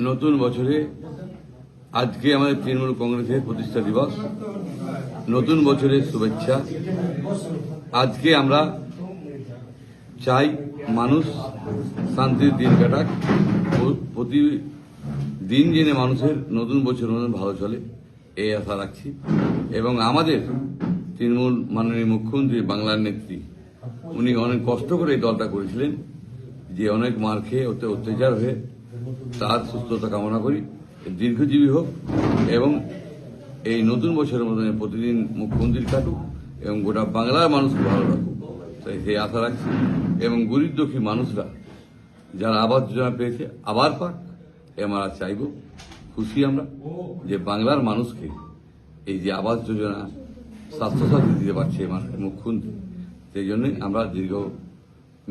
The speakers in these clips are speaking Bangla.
নতুন বছরে আজকে আমাদের তৃণমূল কংগ্রেসের প্রতিষ্ঠা দিবস। নতুন বছরের শুভেচ্ছা। আজকে আমরা চাই মানুষ শান্তির দিন কাটাক। প্রতি দিন জেনে মানুষের নতুন বছর নতুন ভালো চলে, এই আশা রাখছি। এবং আমাদের তৃণমূল মাননীয় মুখ্যমন্ত্রী বাংলার নেত্রী, উনি অনেক কষ্ট করে এই দলটা করেছিলেন, যে অনেক মার খেয়ে অত্যাচার হয়ে তার সুস্থতা কামনা করি। দীর্ঘজীবী হোক এবং এই নতুন বছরের মধ্যে প্রতিদিন মুখ্যমন্ত্রী কাটুক এবং গোটা বাংলার মানুষকে ভালো রাখুক। তাই সেই আশা রাখছি এবং গরিব দুঃখী মানুষরা যারা আবাস যোজনা পেয়েছে, আবার পাক। আমরা চাইব, খুশি আমরা, যে বাংলার মানুষকে এই যে আবাস যোজনা স্বাস্থ্যসাথী দিতে পারছে মানে মুখ্যমন্ত্রী সেই জন্যই আমরা দীর্ঘ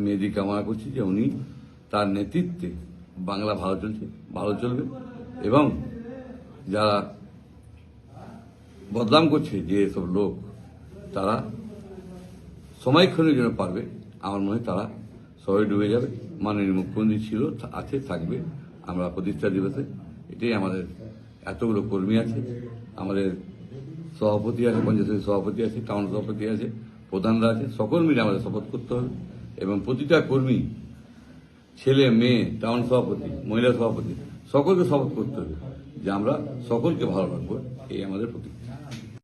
মেয়েদি কামনা করছি যে উনি তার নেতৃত্বে বাংলা ভালো চলছে, ভালো চলবে। এবং যারা বদনাম করছে যে সব লোক, তারা সময়ক্ষণের জন্য পারবে। আমার মনে হয় তারা সবাই ডুবে যাবে। মাননীয় মুখ্যমন্ত্রী ছিল আছে, থাকবে। আমরা প্রতিষ্ঠা দিবসে। এটাই আমাদের এতগুলো কর্মী আছে। আমাদের সভাপতি আছে, পঞ্চায়েতের সভাপতি আছে, টাউন সভাপতি আছে, প্রধানরা আছে। সকল মিলে আমাদের শপথ করতে হবে। এবং প্রতিটা কর্মী ছেলে, মেয়ে টাউন সভাপতি, মহিলা সভাপতি, সকলকে শপথ করতে হবে যে আমরা সকলকে ভালো রাখব, এই আমাদের প্রতিজ্ঞা